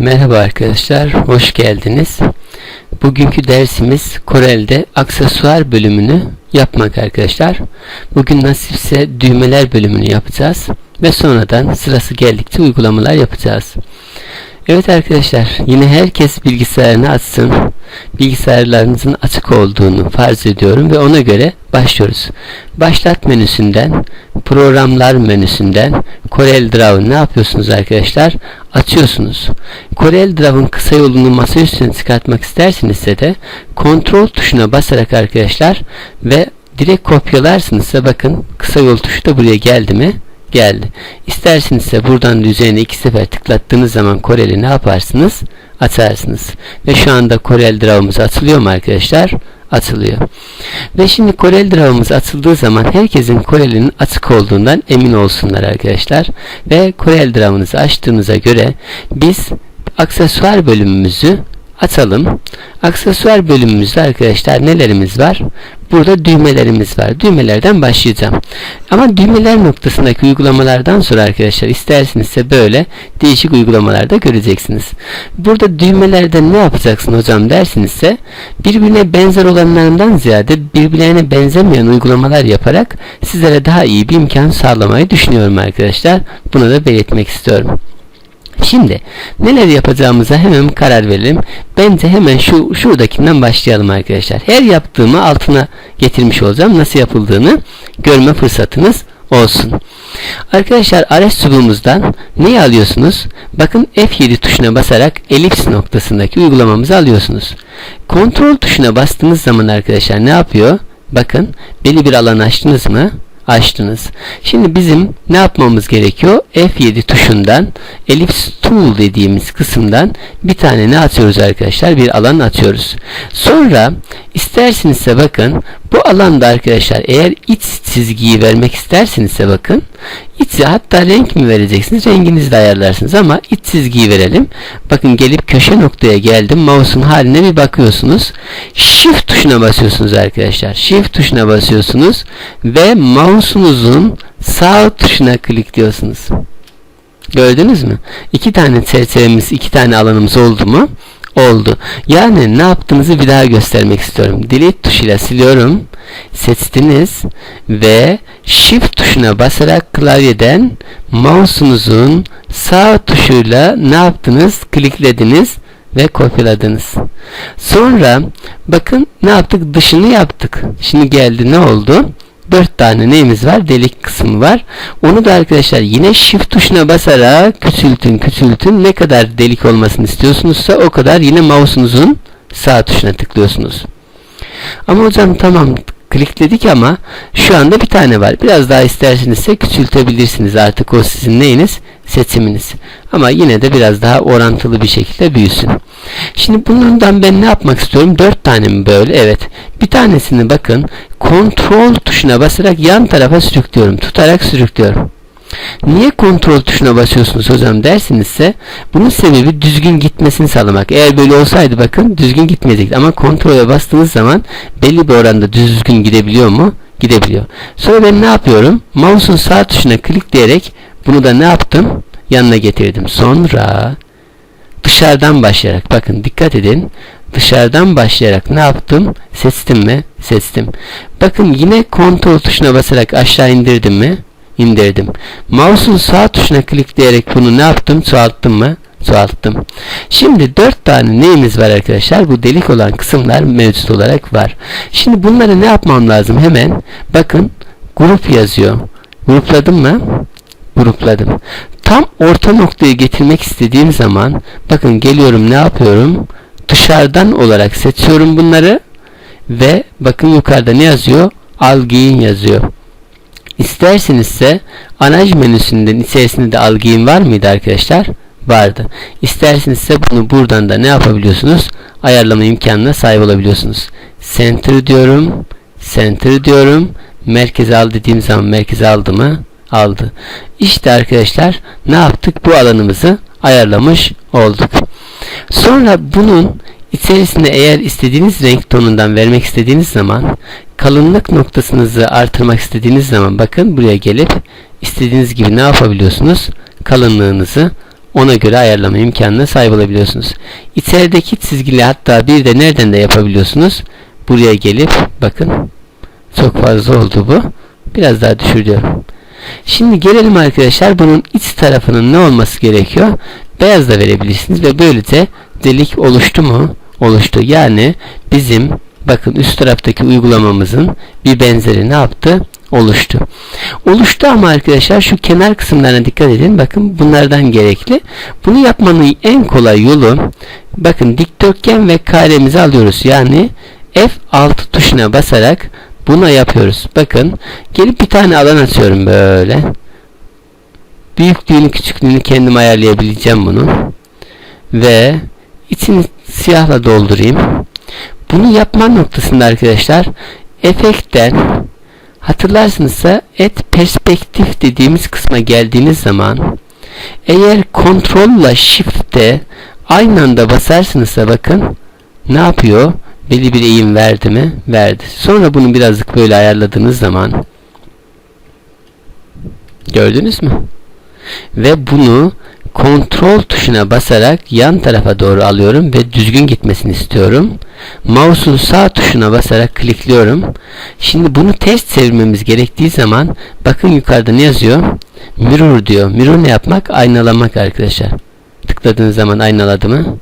Merhaba arkadaşlar, hoş geldiniz. Bugünkü dersimiz Corel'de aksesuar bölümünü yapmak arkadaşlar. Bugün nasipse düğmeler bölümünü yapacağız ve sonradan sırası geldikçe uygulamalar yapacağız. Evet arkadaşlar, yine herkes bilgisayarını açsın. Bilgisayarlarınızın açık olduğunu farz ediyorum ve ona göre başlıyoruz. Başlat menüsünden, programlar menüsünden Corel Draw'ı ne yapıyorsunuz arkadaşlar? Açıyorsunuz. Corel Draw'ın kısa yolunu masa üstüne çıkartmak istersinizse de kontrol tuşuna basarak arkadaşlar ve direkt kopyalarsınızsa bakın kısa yol tuşu da buraya geldi mi? Geldi. İstersinizse buradan üzerine iki sefer tıklattığınız zaman Corel'i ne yaparsınız? Açarsınız. Ve şu anda Corel Draw'ımız açılıyor mu arkadaşlar? Açılıyor. Ve şimdi Corel Draw'ımız açıldığı zaman herkesin Corel'in açık olduğundan emin olsunlar arkadaşlar. Ve Corel Draw'ınızı açtığınıza göre biz aksesuar bölümümüzü açalım. Aksesuar bölümümüzde arkadaşlar nelerimiz var? Burada düğmelerimiz var. Düğmelerden başlayacağım. Ama düğmeler noktasındaki uygulamalardan sonra arkadaşlar istersinizse böyle değişik uygulamalarda göreceksiniz. Burada düğmelerden ne yapacaksın hocam dersinizse birbirine benzer olanlarından ziyade birbirlerine benzemeyen uygulamalar yaparak sizlere daha iyi bir imkan sağlamayı düşünüyorum arkadaşlar. Bunu da belirtmek istiyorum. Şimdi neler yapacağımıza hemen karar verelim. Bence hemen şu şuradakinden başlayalım arkadaşlar. Her yaptığımı altına getirmiş olacağım. Nasıl yapıldığını görme fırsatınız olsun. Arkadaşlar araç çubuğumuzdan neyi alıyorsunuz? Bakın F7 tuşuna basarak elips noktasındaki uygulamamızı alıyorsunuz. Kontrol tuşuna bastığınız zaman arkadaşlar ne yapıyor? Bakın belli bir alan açtınız mı? Açtınız. Şimdi bizim ne yapmamız gerekiyor? F7 tuşundan Ellipse Tool dediğimiz kısımdan bir tane ne atıyoruz arkadaşlar? Bir alan atıyoruz. Sonra istersinizse bakın bu alanda arkadaşlar eğer iç çizgiyi vermek istersinizse bakın iç hatta renk mi vereceksiniz? Renginizi de ayarlarsınız ama iç çizgiyi verelim. Bakın gelip köşe noktaya geldim. Mouse'un haline bir bakıyorsunuz. Shift tuşuna basıyorsunuz arkadaşlar. Shift tuşuna basıyorsunuz ve mouse'unuzun sağ tuşuna klikliyorsunuz. Gördünüz mü? İki tane çerçevemiz, iki tane alanımız oldu mu? Oldu. Yani ne yaptığınızı bir daha göstermek istiyorum. Delete tuşuyla siliyorum. Seçtiniz ve Shift tuşuna basarak klavyeden mouse'unuzun sağ tuşuyla ne yaptınız? Kliklediniz ve kopyaladınız. Sonra bakın ne yaptık? Dışını yaptık. Şimdi geldi ne oldu? 4 tane neyimiz var? Delik kısmı var. Onu da arkadaşlar yine shift tuşuna basarak küçültün küçültün ne kadar delik olmasını istiyorsunuzsa o kadar yine mouse'unuzun sağ tuşuna tıklıyorsunuz. Ama hocam tamam klikledik ama şu anda bir tane var. Biraz daha istersenizse küçültebilirsiniz artık o sizin neyiniz? Seçiminiz. Ama yine de biraz daha orantılı bir şekilde büyüsün. Şimdi bundan ben ne yapmak istiyorum? Dört tane mi böyle? Evet. Bir tanesini bakın kontrol tuşuna basarak yan tarafa sürüklüyorum. Tutarak sürüklüyorum. Niye kontrol tuşuna basıyorsunuz hocam dersinizse bunun sebebi düzgün gitmesini sağlamak. Eğer böyle olsaydı bakın düzgün gitmeyecekti ama kontrole bastığınız zaman belli bir oranda düzgün gidebiliyor mu? Gidebiliyor. Sonra ben ne yapıyorum? Mouse'un sağ tuşuna klikleyerek bunu da ne yaptım? Yanına getirdim. Sonra dışarıdan başlayarak bakın dikkat edin dışarıdan başlayarak ne yaptım? Seçtim mi? Seçtim. Bakın yine kontrol tuşuna basarak aşağı indirdim mi? İndirdim. Mouse'un sağ tuşuna klikleyerek bunu ne yaptım? Çoğalttım mı? Çoğalttım. Şimdi dört tane neyimiz var arkadaşlar? Bu delik olan kısımlar mevcut olarak var. Şimdi bunları ne yapmam lazım? Hemen bakın grup yazıyor. Grupladım mı? Grupladım. Tam orta noktayı getirmek istediğim zaman bakın geliyorum ne yapıyorum? Dışarıdan olarak seçiyorum bunları ve bakın yukarıda ne yazıyor? Algin yazıyor. İstersenizse anaj menüsünden içerisinde de algın var mıydı arkadaşlar? Vardı. İstersenizse bunu buradan da ne yapabiliyorsunuz? Ayarlama imkanına sahip olabiliyorsunuz. Center diyorum. Center diyorum. Merkeze al dediğim zaman merkeze aldı mı? Aldı. İşte arkadaşlar ne yaptık? Bu alanımızı ayarlamış olduk. Sonra bunun içerisinde eğer istediğiniz renk tonundan vermek istediğiniz zaman kalınlık noktasınızı artırmak istediğiniz zaman bakın buraya gelip istediğiniz gibi ne yapabiliyorsunuz? Kalınlığınızı ona göre ayarlama imkanına sahip olabiliyorsunuz. İçerideki çizgili hatta bir de nereden de yapabiliyorsunuz. Buraya gelip bakın çok fazla oldu bu. Biraz daha düşürüyorum. Şimdi gelelim arkadaşlar bunun iç tarafının ne olması gerekiyor? Beyaz da verebilirsiniz ve böylece delik oluştu mu? Oluştu. Yani bizim bakın üst taraftaki uygulamamızın bir benzeri ne yaptı? Oluştu. Oluştu ama arkadaşlar şu kenar kısımlarına dikkat edin. Bakın bunlardan gerekli. Bunu yapmanın en kolay yolu bakın dikdörtgen ve karemizi alıyoruz. Yani F6 tuşuna basarak buna yapıyoruz. Bakın gelip bir tane alan açıyorum böyle. Büyüklüğünü küçüklüğünü kendim ayarlayabileceğim bunu. Ve içini siyahla doldurayım. Bunu yapma noktasında arkadaşlar efektten hatırlarsınızsa et perspektif dediğimiz kısma geldiğiniz zaman eğer kontrolle shift'te aynı anda basarsınızsa bakın ne yapıyor? Belli bir eğim verdi mi? Verdi. Sonra bunu birazcık böyle ayarladığınız zaman gördünüz mü? Ve bunu kontrol tuşuna basarak yan tarafa doğru alıyorum ve düzgün gitmesini istiyorum. Mouse'un sağ tuşuna basarak klikliyorum. Şimdi bunu ters çevirmemiz gerektiği zaman bakın yukarıda ne yazıyor? Mirror diyor. Mirror ne yapmak? Aynalamak arkadaşlar. Tıkladığınız zaman aynaladı mı?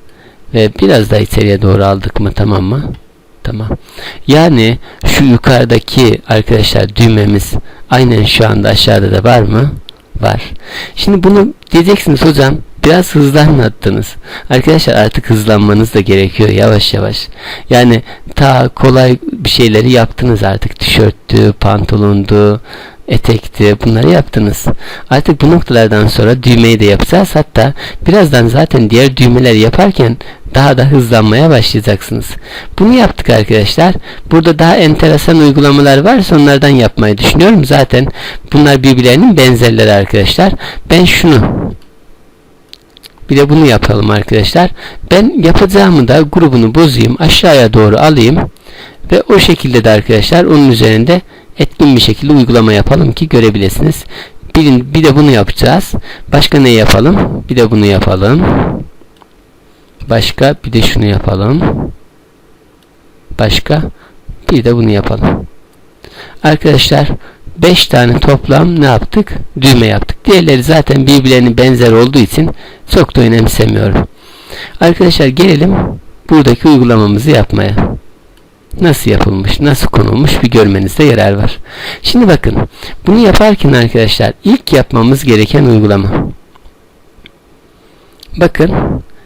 Ve biraz daha içeriye doğru aldık mı? Tamam mı? Tamam. Yani şu yukarıdaki arkadaşlar düğmemiz aynen şu anda aşağıda da var mı? Var. Şimdi bunu diyeceksiniz hocam biraz hızlı anlattınız. Arkadaşlar artık hızlanmanız da gerekiyor yavaş yavaş. Yani ta kolay bir şeyleri yaptınız artık. Tişörttü, pantolondu, etekti bunları yaptınız. Artık bu noktalardan sonra düğmeyi de yapacağız. Hatta birazdan zaten diğer düğmeleri yaparken daha da hızlanmaya başlayacaksınız. Bunu yaptık arkadaşlar. Burada daha enteresan uygulamalar varsa onlardan yapmayı düşünüyorum. Zaten bunlar birbirlerinin benzerleri arkadaşlar. Ben şunu bir de bunu yapalım arkadaşlar. Ben yapacağımı da grubunu bozayım. Aşağıya doğru alayım. Ve o şekilde de arkadaşlar onun üzerinde etkin bir şekilde uygulama yapalım ki görebilirsiniz. Bir, bir de bunu yapacağız. Başka ne yapalım? Bir de bunu yapalım. Başka bir de şunu yapalım. Başka bir de bunu yapalım. Arkadaşlar 5 tane toplam ne yaptık? Düğme yaptık. Diğerleri zaten birbirlerinin benzer olduğu için çok da önemsemiyorum. Arkadaşlar gelelim buradaki uygulamamızı yapmaya. Nasıl yapılmış, nasıl konulmuş bir görmenizde yarar var. Şimdi bakın bunu yaparken arkadaşlar ilk yapmamız gereken uygulama. Bakın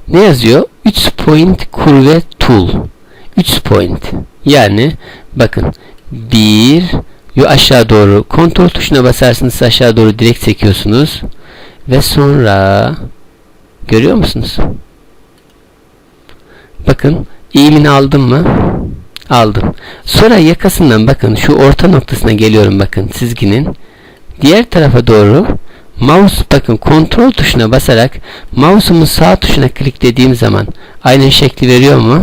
ne yazıyor? 3 point kurve tool. 3 point. Yani bakın 1 Yo aşağı doğru kontrol tuşuna basarsınız aşağı doğru direkt çekiyorsunuz ve sonra görüyor musunuz? Bakın eğimini aldım mı? Aldım. Sonra yakasından bakın şu orta noktasına geliyorum bakın çizginin. Diğer tarafa doğru mouse bakın kontrol tuşuna basarak mouse'umun sağ tuşuna kliklediğim zaman aynı şekli veriyor mu?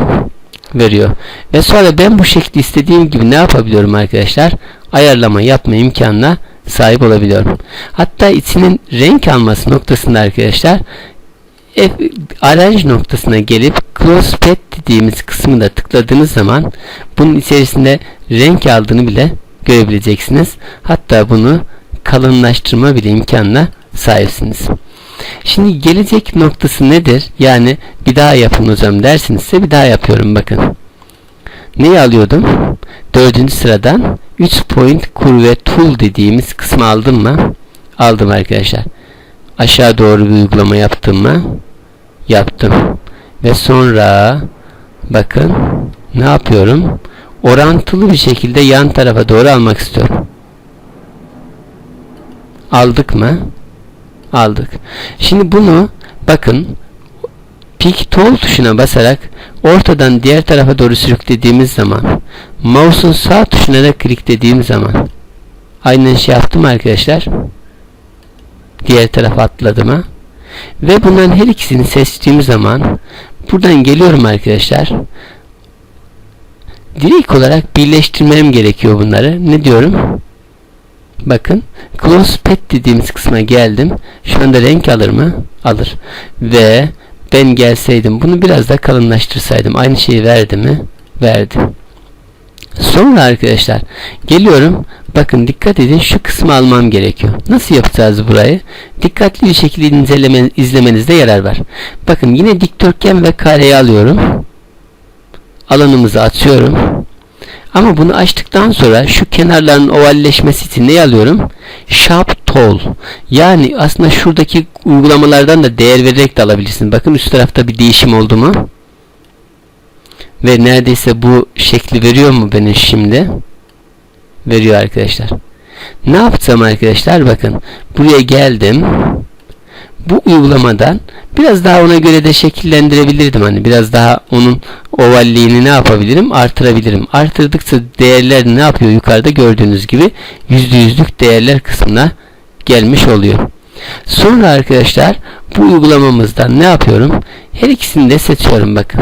Veriyor. Ve sonra ben bu şekli istediğim gibi ne yapabiliyorum arkadaşlar? Ayarlama yapma imkanına sahip olabiliyorum. Hatta içinin renk alması noktasında arkadaşlar arrange noktasına gelip close pet dediğimiz kısmı da tıkladığınız zaman bunun içerisinde renk aldığını bile görebileceksiniz. Hatta bunu kalınlaştırma bile imkanına sahipsiniz. Şimdi gelecek noktası nedir? Yani bir daha yapın hocam dersinizse bir daha yapıyorum bakın. Neyi alıyordum? Dördüncü sıradan 3 point kurve tool dediğimiz kısmı aldım mı? Aldım arkadaşlar. Aşağı doğru bir uygulama yaptım mı? Yaptım. Ve sonra bakın ne yapıyorum? Orantılı bir şekilde yan tarafa doğru almak istiyorum. Aldık mı? Aldık. Şimdi bunu bakın Pick Tool tuşuna basarak ortadan diğer tarafa doğru sürüklediğimiz zaman mouse'un sağ tuşuna da kliklediğim zaman aynen şey yaptım arkadaşlar. Diğer tarafa atladım ha. Ve bunların her ikisini seçtiğim zaman buradan geliyorum arkadaşlar. Direkt olarak birleştirmem gerekiyor bunları. Ne diyorum? Bakın close pet dediğimiz kısma geldim. Şu anda renk alır mı? Alır. Ve ben gelseydim bunu biraz da kalınlaştırsaydım aynı şeyi verdi mi? Verdi. Sonra arkadaşlar geliyorum. Bakın dikkat edin şu kısmı almam gerekiyor. Nasıl yapacağız burayı? Dikkatli bir şekilde inceleme, izlemenizde yarar var. Bakın yine dikdörtgen ve kareyi alıyorum. Alanımızı açıyorum. Ama bunu açtıktan sonra şu kenarların ovalleşmesi için ne alıyorum? Sharp Tool. Yani aslında şuradaki uygulamalardan da değer vererek de alabilirsin. Bakın üst tarafta bir değişim oldu mu? Ve neredeyse bu şekli veriyor mu benim şimdi? Veriyor arkadaşlar. Ne yapacağım arkadaşlar? Bakın buraya geldim. Bu uygulamadan biraz daha ona göre de şekillendirebilirdim. Hani biraz daha onun ovalliğini ne yapabilirim? Artırabilirim. Artırdıkça değerler ne yapıyor? Yukarıda gördüğünüz gibi yüzde yüzlük değerler kısmına gelmiş oluyor. Sonra arkadaşlar bu uygulamamızdan ne yapıyorum? Her ikisini de seçiyorum bakın.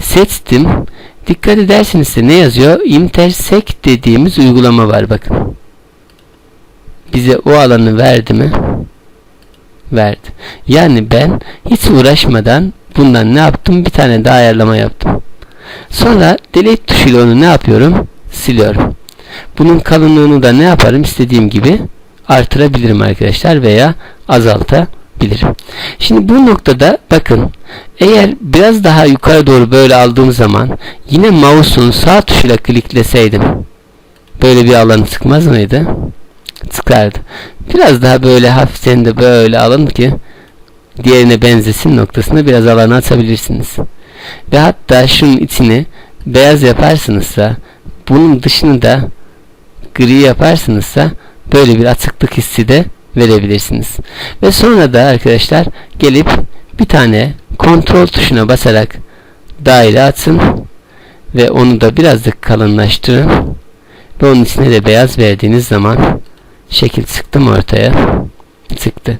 Seçtim. Dikkat ederseniz de ne yazıyor? Intersect dediğimiz uygulama var bakın. Bize o alanı verdi mi? Verdi. Yani ben hiç uğraşmadan bundan ne yaptım? Bir tane daha ayarlama yaptım. Sonra delete tuşuyla onu ne yapıyorum? Siliyorum. Bunun kalınlığını da ne yaparım? İstediğim gibi artırabilirim arkadaşlar veya azaltabilirim. Şimdi bu noktada bakın eğer biraz daha yukarı doğru böyle aldığım zaman yine mouse'un sağ tuşuyla klikleseydim böyle bir alanı çıkmaz mıydı? Çıkardı. Biraz daha böyle hafiften de böyle alın ki diğerine benzesin noktasında biraz alanı açabilirsiniz. Ve hatta şunun içini beyaz yaparsınızsa bunun dışını da gri yaparsınızsa böyle bir açıklık hissi de verebilirsiniz. Ve sonra da arkadaşlar gelip bir tane kontrol tuşuna basarak daire açın ve onu da biraz da kalınlaştırın ve onun içine de beyaz verdiğiniz zaman şekil çıktı mı ortaya? Çıktı.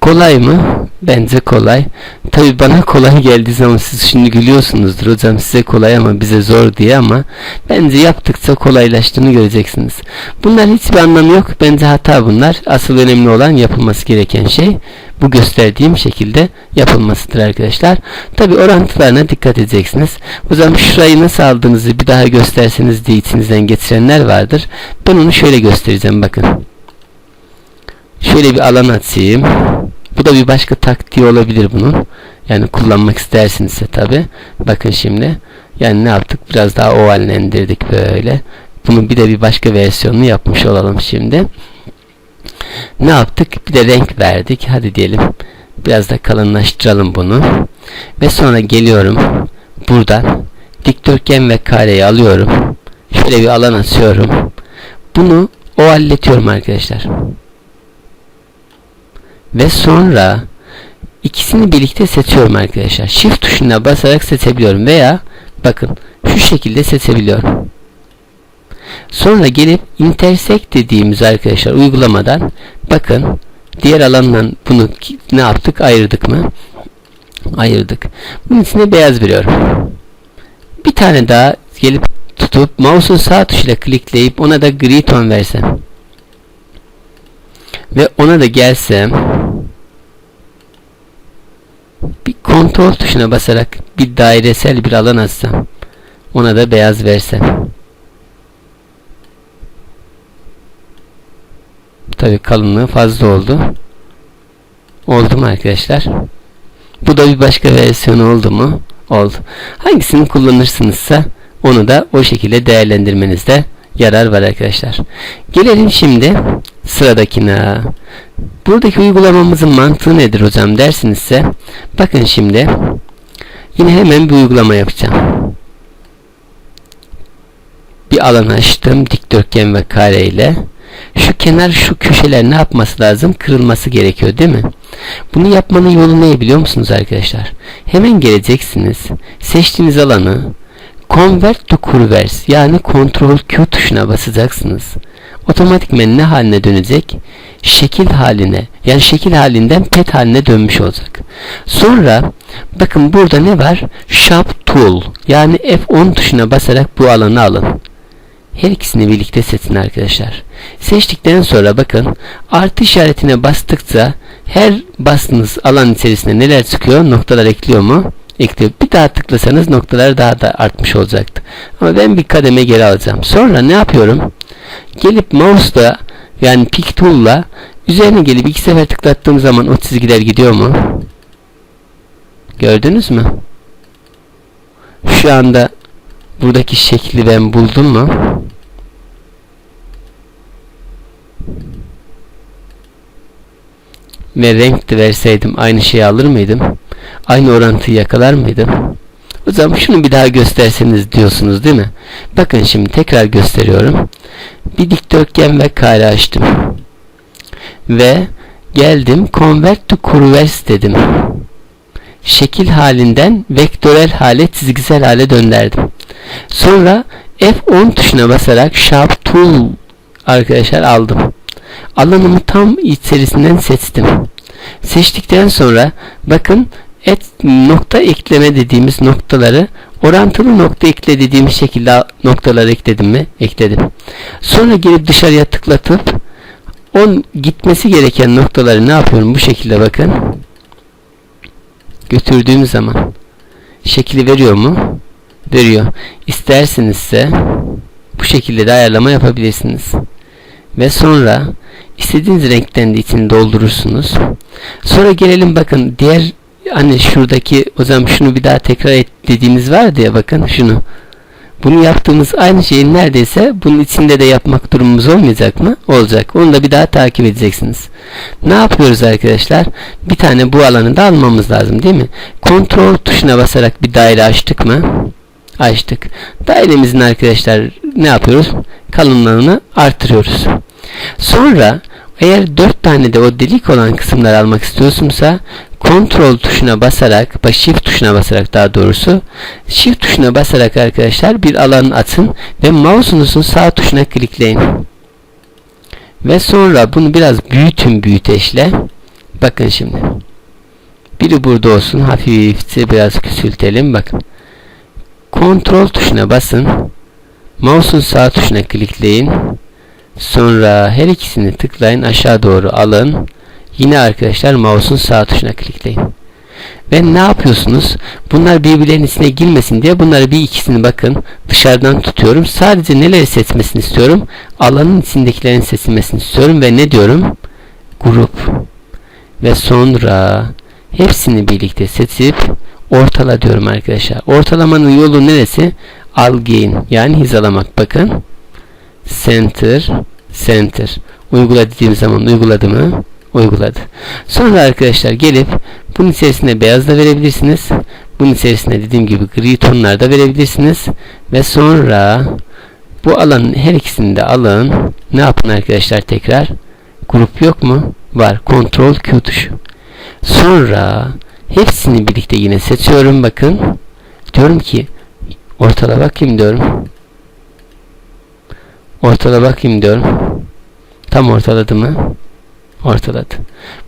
Kolay mı? Bence kolay. Tabi bana kolay geldiği zaman siz şimdi gülüyorsunuzdur hocam size kolay ama bize zor diye ama bence yaptıkça kolaylaştığını göreceksiniz. Bunlar hiçbir anlamı yok. Bence hata bunlar. Asıl önemli olan yapılması gereken şey bu gösterdiğim şekilde yapılmasıdır arkadaşlar. Tabi orantılarına dikkat edeceksiniz. Zaman şurayı nasıl aldığınızı bir daha gösterseniz diye içinizden getirenler vardır. Ben onu şöyle göstereceğim bakın. Şöyle bir alan açayım. Bu da bir başka taktiği olabilir bunun. Yani kullanmak istersinizse tabi. Bakın şimdi. Yani ne yaptık? Biraz daha ovallendirdik böyle. Bunun bir de bir başka versiyonunu yapmış olalım şimdi. Ne yaptık? Bir de renk verdik. Hadi diyelim. Biraz da kalınlaştıralım bunu. Ve sonra geliyorum. Buradan dikdörtgen ve kareyi alıyorum. Şöyle bir alan açıyorum. Bunu ovalletiyorum arkadaşlar. Ve sonra ikisini birlikte seçiyorum arkadaşlar. Shift tuşuna basarak seçebiliyorum veya bakın şu şekilde seçebiliyorum. Sonra gelip intersect dediğimiz arkadaşlar uygulamadan bakın diğer alanla bunu ne yaptık ayırdık mı? Ayırdık. Bunun içine beyaz veriyorum. Bir tane daha gelip tutup mouse'un sağ tuşuyla klikleyip ona da gri ton versem ve ona da gelsem bir kontrol tuşuna basarak bir dairesel bir alan açsam ona da beyaz versem. Tabi kalınlığı fazla oldu. Oldu mu arkadaşlar? Bu da bir başka versiyonu oldu mu? Oldu. Hangisini kullanırsınızsa onu da o şekilde değerlendirmenizde yarar var arkadaşlar gelelim şimdi sıradakine Buradaki uygulamamızın mantığı nedir hocam dersinizse bakın şimdi yine hemen bir uygulama yapacağım. Bir alan açtım dikdörtgen ve kare ile. Şu kenar şu köşeler ne yapması lazım? Kırılması gerekiyor değil mi? Bunu yapmanın yolu ne biliyor musunuz arkadaşlar? Hemen geleceksiniz. Seçtiğiniz alanı Convert to Curves yani Ctrl Q tuşuna basacaksınız otomatikmen ne haline dönecek? Şekil haline yani şekil halinden pet haline dönmüş olacak. Sonra bakın burada ne var? Sharp Tool yani F10 tuşuna basarak bu alanı alın. her ikisini birlikte seçin arkadaşlar. Seçtikten sonra bakın artı işaretine bastıkça her bastığınız alan içerisinde neler çıkıyor? Noktalar ekliyor mu? Ekliyor. Bir daha tıklasanız noktalar daha da artmış olacaktı. Ama ben bir kademe geri alacağım. Sonra ne yapıyorum? Gelip mouse'la yani pick tool'la üzerine gelip iki sefer tıklattığım zaman o çizgiler gidiyor mu? Gördünüz mü? Şu anda buradaki şekli ben buldum mu? Ve renk de verseydim aynı şeyi alır mıydım? Aynı orantıyı yakalar mıydım? O zaman şunu bir daha gösterseniz diyorsunuz değil mi? Bakın şimdi tekrar gösteriyorum. Bir dikdörtgen ve kare açtım. Ve geldim convert to curves dedim. Şekil halinden vektörel hale çizgisel hale döndürdüm. Sonra F10 tuşuna basarak Sharp Tool arkadaşlar aldım. Alanımı tam içerisinden seçtim. Seçtikten sonra bakın et nokta ekleme dediğimiz noktaları orantılı nokta ekle dediğimiz şekilde noktaları ekledim mi? Ekledim. Sonra gelip dışarıya tıklatıp on gitmesi gereken noktaları ne yapıyorum? Bu şekilde bakın. Götürdüğüm zaman şekli veriyor mu? Veriyor. İstersenizse bu şekilde de ayarlama yapabilirsiniz. Ve sonra istediğiniz renkten de içini doldurursunuz. Sonra gelelim bakın diğer hani şuradaki zaman şunu bir daha tekrar et dediğimiz var diye bakın şunu. Bunu yaptığımız aynı şeyi neredeyse bunun içinde de yapmak durumumuz olmayacak mı? Olacak. Onu da bir daha takip edeceksiniz. Ne yapıyoruz arkadaşlar? Bir tane bu alanı da almamız lazım değil mi? Kontrol tuşuna basarak bir daire açtık mı? Açtık. Dairemizin arkadaşlar ne yapıyoruz? Kalınlığını artırıyoruz. Sonra eğer 4 tane de o delik olan kısımları almak istiyorsunsa kontrol tuşuna basarak, shift tuşuna basarak daha doğrusu shift tuşuna basarak arkadaşlar bir alan atın ve mouse'unuzun sağ tuşuna klikleyin. Ve sonra bunu biraz büyütün büyüteçle. Bakın şimdi. Biri burada olsun. Hafifçe biraz küçültelim. Bakın. Kontrol tuşuna basın. Mouse'un sağ tuşuna klikleyin. Sonra her ikisini tıklayın aşağı doğru alın. Yine arkadaşlar mouse'un sağ tuşuna klikleyin. Ve ne yapıyorsunuz? Bunlar birbirlerinin içine girmesin diye bunları bir ikisini bakın dışarıdan tutuyorum. Sadece neleri seçmesini istiyorum? Alanın içindekilerin seçilmesini istiyorum ve ne diyorum? Grup. Ve sonra hepsini birlikte seçip ortala diyorum arkadaşlar. Ortalamanın yolu neresi? Al gain yani hizalamak. Bakın center center uygula dediğim zaman uyguladı mı? Uyguladı. Sonra arkadaşlar gelip bunun içerisine beyaz da verebilirsiniz. Bunun içerisine dediğim gibi gri tonlar da verebilirsiniz. Ve sonra bu alanın her ikisini de alın. Ne yapın arkadaşlar tekrar? Grup yok mu? Var. Ctrl Q tuşu. Sonra hepsini birlikte yine seçiyorum. Bakın. Diyorum ki ortala bakayım diyorum. Ortala bakayım diyorum. Tam ortaladı mı? Ortaladı.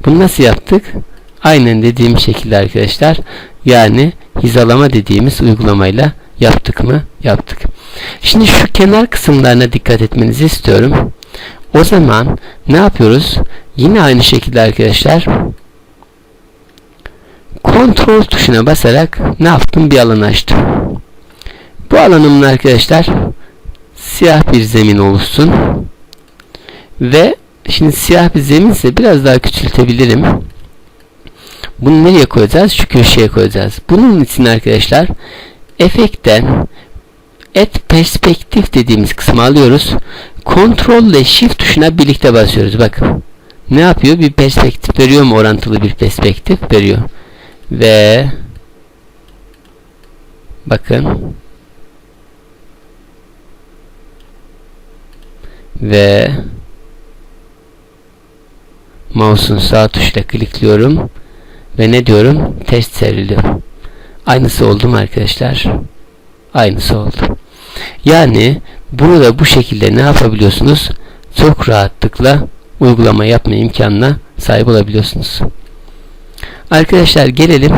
Bunu nasıl yaptık? Aynen dediğim şekilde arkadaşlar. Yani hizalama dediğimiz uygulamayla yaptık mı? Yaptık. Şimdi şu kenar kısımlarına dikkat etmenizi istiyorum. O zaman ne yapıyoruz? Yine aynı şekilde arkadaşlar kontrol tuşuna basarak ne yaptım? Bir alan açtım. Bu alanımın arkadaşlar siyah bir zemin oluşsun. Ve şimdi siyah bir zeminse biraz daha küçültebilirim. Bunu nereye koyacağız? Şu köşeye koyacağız. Bunun için arkadaşlar efektten et perspektif dediğimiz kısmı alıyoruz. Kontrol ile shift tuşuna birlikte basıyoruz. Bakın. Ne yapıyor? Bir perspektif veriyor mu? Orantılı bir perspektif veriyor. Ve bakın ve mouse'un sağ tuşla klikliyorum ve ne diyorum? Test seriliyor. Aynısı oldu mu arkadaşlar? Aynısı oldu. Yani bunu da bu şekilde ne yapabiliyorsunuz? Çok rahatlıkla uygulama yapma imkanına sahip olabiliyorsunuz. Arkadaşlar gelelim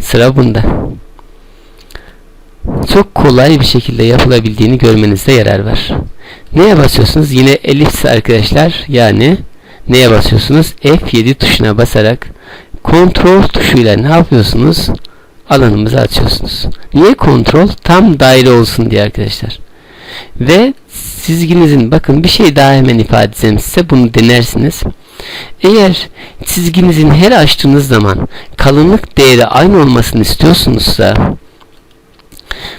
sıra bunda. çok kolay bir şekilde yapılabildiğini görmenizde yarar var. Neye basıyorsunuz? Yine elips arkadaşlar. Yani neye basıyorsunuz? F7 tuşuna basarak kontrol tuşuyla ne yapıyorsunuz? Alanımızı açıyorsunuz. Niye kontrol? Tam daire olsun diye arkadaşlar. Ve çizginizin bakın bir şey daha hemen ifade edeceğim size bunu denersiniz. Eğer çizginizin her açtığınız zaman kalınlık değeri aynı olmasını istiyorsunuzsa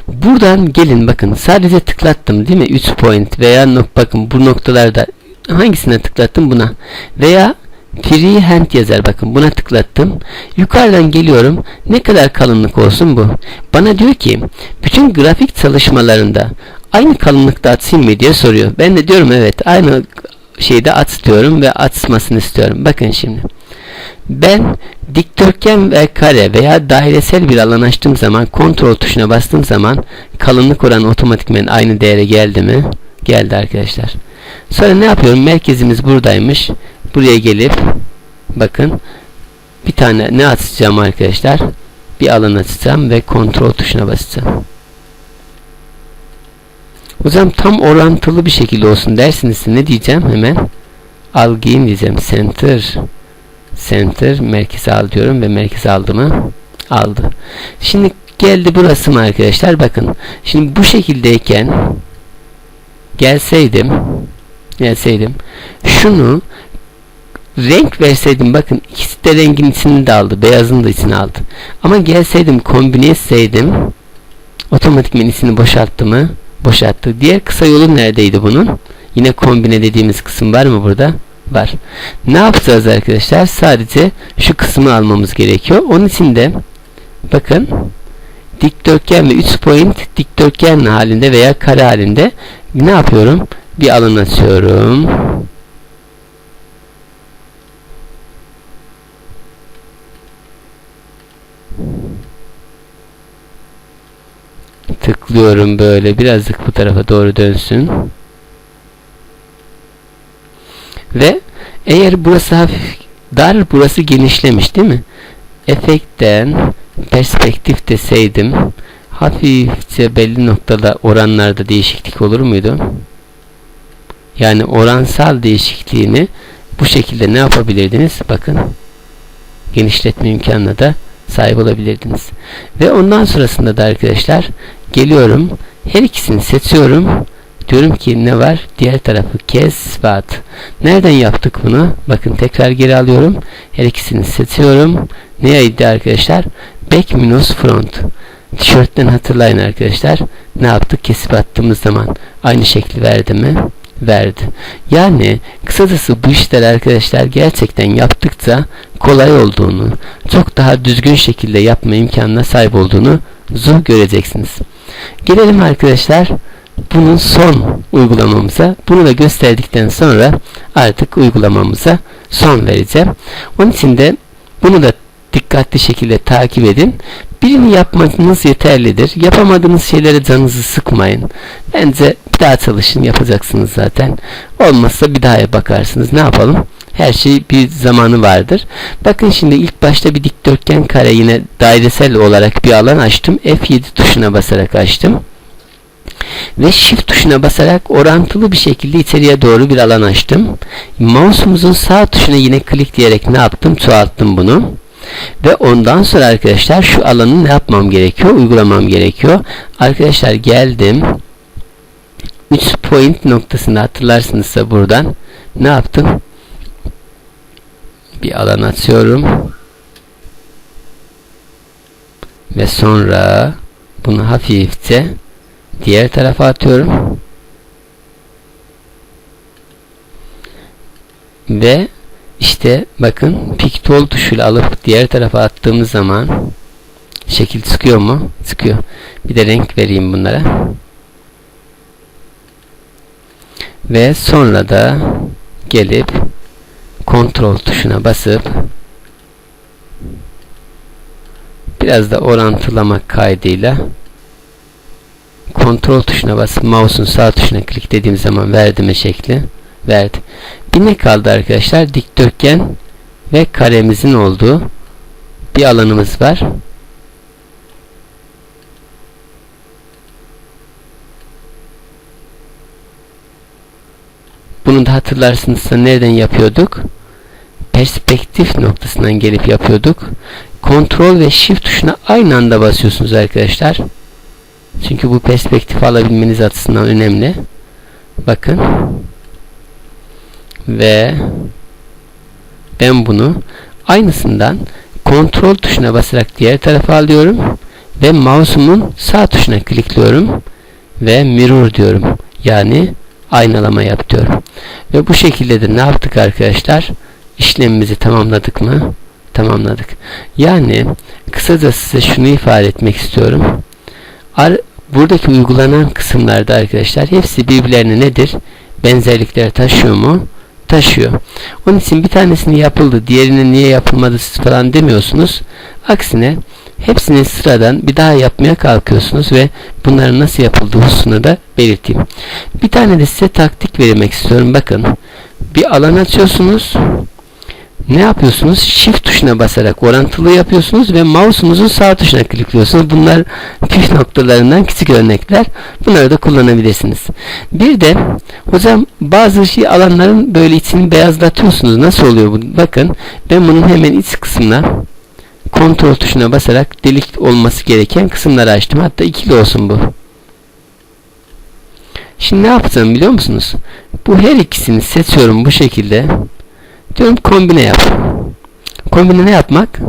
buradan gelin bakın sadece tıklattım değil mi 3 point veya nok bakın bu noktalarda hangisine tıklattım buna veya Freehand yazar bakın buna tıklattım. Yukarıdan geliyorum. Ne kadar kalınlık olsun bu? Bana diyor ki bütün grafik çalışmalarında aynı kalınlıkta atsın mı diye soruyor. Ben de diyorum evet aynı şeyde at diyorum ve atmasını istiyorum. Bakın şimdi. Ben dikdörtgen ve kare veya dairesel bir alan açtığım zaman kontrol tuşuna bastığım zaman kalınlık oranı otomatikmen aynı değere geldi mi? Geldi arkadaşlar. Sonra ne yapıyorum? Merkezimiz buradaymış. Buraya gelip bakın bir tane ne açacağım arkadaşlar? Bir alan açacağım ve kontrol tuşuna basacağım. Zaman tam orantılı bir şekilde olsun dersiniz. Ne diyeceğim hemen? Algayım diyeceğim. Center. Center. Merkeze al diyorum ve merkeze aldı mı? Aldı. Şimdi geldi burası mı arkadaşlar? Bakın. Şimdi bu şekildeyken gelseydim gelseydim şunu renk verseydim bakın ikisi de rengin içini de aldı. Beyazın da içine aldı. Ama gelseydim kombine etseydim otomatikmen içini boşalttı mı? boşalttı. Diğer kısa yolu neredeydi bunun? Yine kombine dediğimiz kısım var mı burada? Var. Ne yapacağız arkadaşlar? Sadece şu kısmı almamız gerekiyor. Onun için de bakın dikdörtgen ve 3 point dikdörtgen halinde veya kare halinde ne yapıyorum? Bir alan açıyorum. tıklıyorum böyle birazcık bu tarafa doğru dönsün. Ve eğer burası hafif dar burası genişlemiş değil mi? Efektten perspektif deseydim hafifçe belli noktada oranlarda değişiklik olur muydu? Yani oransal değişikliğini bu şekilde ne yapabilirdiniz? Bakın genişletme imkanına da sahip olabilirdiniz. Ve ondan sonrasında da arkadaşlar Geliyorum. Her ikisini seçiyorum. Diyorum ki ne var? Diğer tarafı kes bat. Nereden yaptık bunu? Bakın tekrar geri alıyorum. Her ikisini seçiyorum. Neydi arkadaşlar? Back minus front. Tişörtten hatırlayın arkadaşlar. Ne yaptık? Kesip attığımız zaman aynı şekli verdi mi? Verdi. Yani kısacası bu işler arkadaşlar gerçekten yaptıkça kolay olduğunu, çok daha düzgün şekilde yapma imkanına sahip olduğunu zu göreceksiniz. Gelelim arkadaşlar bunun son uygulamamıza. Bunu da gösterdikten sonra artık uygulamamıza son vereceğim. Onun için de bunu da dikkatli şekilde takip edin. Birini yapmanız yeterlidir. Yapamadığınız şeylere canınızı sıkmayın. Bence daha çalışın yapacaksınız zaten. Olmazsa bir daha bakarsınız. Ne yapalım? Her şey bir zamanı vardır. Bakın şimdi ilk başta bir dikdörtgen kare yine dairesel olarak bir alan açtım. F7 tuşuna basarak açtım. Ve Shift tuşuna basarak orantılı bir şekilde içeriye doğru bir alan açtım. Mouse'umuzun sağ tuşuna yine klik diyerek ne yaptım? Çoğalttım bunu. Ve ondan sonra arkadaşlar şu alanı ne yapmam gerekiyor? Uygulamam gerekiyor. Arkadaşlar geldim. 3 point noktasını hatırlarsınızsa buradan ne yaptım? bir alan açıyorum. Ve sonra bunu hafifçe diğer tarafa atıyorum. Ve işte bakın piktol tuşuyla alıp diğer tarafa attığımız zaman şekil çıkıyor mu? Çıkıyor. Bir de renk vereyim bunlara. Ve sonra da gelip kontrol tuşuna basıp biraz da orantılamak kaydıyla kontrol tuşuna basıp mouse'un sağ tuşuna kliklediğim zaman verdi şekli verdi. Bir ne kaldı arkadaşlar? Dikdörtgen ve karemizin olduğu bir alanımız var. Bunu da hatırlarsınız nereden yapıyorduk? Perspektif noktasından gelip yapıyorduk. Kontrol ve Shift tuşuna aynı anda basıyorsunuz arkadaşlar. Çünkü bu perspektif alabilmeniz açısından önemli. Bakın. Ve ben bunu aynısından kontrol tuşuna basarak diğer tarafa alıyorum ve mouse'umun sağ tuşuna klikliyorum ve mirror diyorum. Yani aynalama yap diyorum. Ve bu şekilde de ne yaptık arkadaşlar? İşlemimizi tamamladık mı? Tamamladık. Yani kısaca size şunu ifade etmek istiyorum. Ar buradaki uygulanan kısımlarda arkadaşlar hepsi birbirlerine nedir? Benzerlikler taşıyor mu? Taşıyor. Onun için bir tanesini yapıldı, diğerinin niye yapılmadı siz falan demiyorsunuz. Aksine hepsini sıradan bir daha yapmaya kalkıyorsunuz ve bunların nasıl yapıldığı hususunu da belirteyim. Bir tane de size taktik vermek istiyorum. Bakın bir alan açıyorsunuz ne yapıyorsunuz? Shift tuşuna basarak orantılı yapıyorsunuz ve mouse'unuzun sağ tuşuna klikliyorsunuz. Bunlar püf noktalarından küçük örnekler. Bunları da kullanabilirsiniz. Bir de hocam bazı şey alanların böyle içini beyazlatıyorsunuz. Nasıl oluyor bu? Bakın ben bunun hemen iç kısmına kontrol tuşuna basarak delik olması gereken kısımları açtım. Hatta ikili olsun bu. Şimdi ne yapacağım biliyor musunuz? Bu her ikisini seçiyorum bu şekilde. Diyorum kombine yap. Kombine ne yapmak?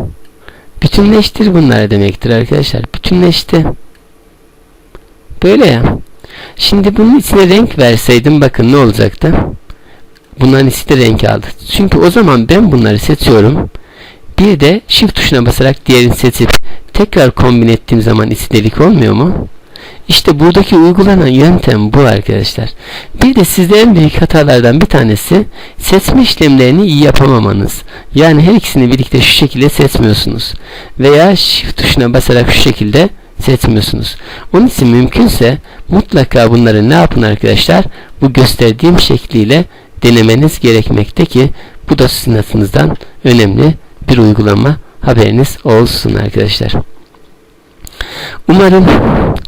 Bütünleştir bunları demektir arkadaşlar. Bütünleşti. Böyle ya. Şimdi bunun içine renk verseydim bakın ne olacaktı? Bunların ikisi de renk aldı. Çünkü o zaman ben bunları seçiyorum. Bir de shift tuşuna basarak diğerini seçip tekrar kombine ettiğim zaman içi delik olmuyor mu? İşte buradaki uygulanan yöntem bu arkadaşlar. Bir de sizde en büyük hatalardan bir tanesi seçme işlemlerini iyi yapamamanız. Yani her ikisini birlikte şu şekilde seçmiyorsunuz. Veya shift tuşuna basarak şu şekilde seçmiyorsunuz. Onun için mümkünse mutlaka bunları ne yapın arkadaşlar? Bu gösterdiğim şekliyle denemeniz gerekmekte ki bu da sizin açınızdan önemli bir uygulama haberiniz olsun arkadaşlar. Umarım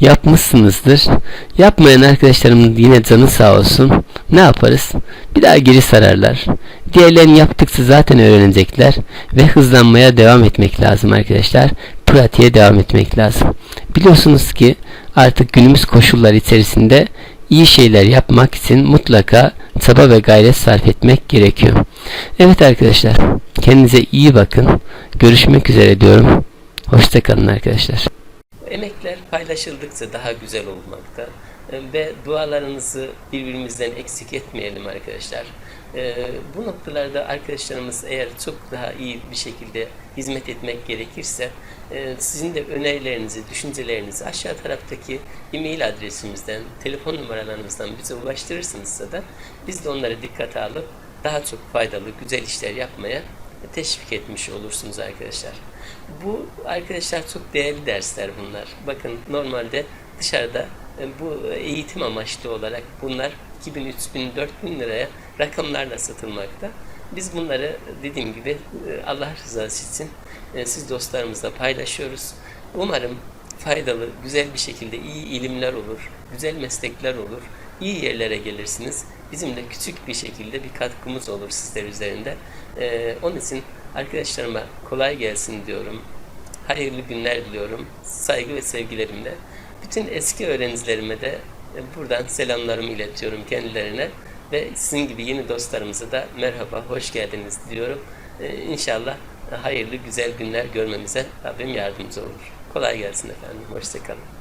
yapmışsınızdır. Yapmayan arkadaşlarımın yine canı sağ olsun. Ne yaparız? Bir daha geri sararlar. Diğerlerini yaptıkça zaten öğrenecekler ve hızlanmaya devam etmek lazım arkadaşlar. Pratiğe devam etmek lazım. Biliyorsunuz ki artık günümüz koşullar içerisinde iyi şeyler yapmak için mutlaka çaba ve gayret sarf etmek gerekiyor. Evet arkadaşlar, kendinize iyi bakın. Görüşmek üzere diyorum. Hoşçakalın arkadaşlar. Emekler paylaşıldıkça daha güzel olmakta E, ve dualarınızı birbirimizden eksik etmeyelim arkadaşlar. E, Bu noktalarda arkadaşlarımız eğer çok daha iyi bir şekilde hizmet etmek gerekirse sizin de önerilerinizi, düşüncelerinizi aşağı taraftaki e-mail adresimizden, telefon numaralarımızdan bize ulaştırırsınızsa da biz de onları dikkate alıp daha çok faydalı, güzel işler yapmaya teşvik etmiş olursunuz arkadaşlar. Bu arkadaşlar çok değerli dersler bunlar. Bakın normalde dışarıda e, bu eğitim amaçlı olarak bunlar 2000, 3000, 4000 liraya rakamlarla satılmakta. Biz bunları dediğim gibi e, Allah rızası için e, siz dostlarımızla paylaşıyoruz. Umarım faydalı, güzel bir şekilde iyi ilimler olur, güzel meslekler olur, iyi yerlere gelirsiniz. Bizim de küçük bir şekilde bir katkımız olur sizler üzerinde. Ee, onun için arkadaşlarıma kolay gelsin diyorum. Hayırlı günler diliyorum. Saygı ve sevgilerimle. Bütün eski öğrencilerime de e, buradan selamlarımı iletiyorum kendilerine. Ve sizin gibi yeni dostlarımıza da merhaba, hoş geldiniz diyorum. Ee, inşallah hayırlı, güzel günler görmemize Rabbim yardımcı olur. Kolay gelsin efendim. Hoşçakalın.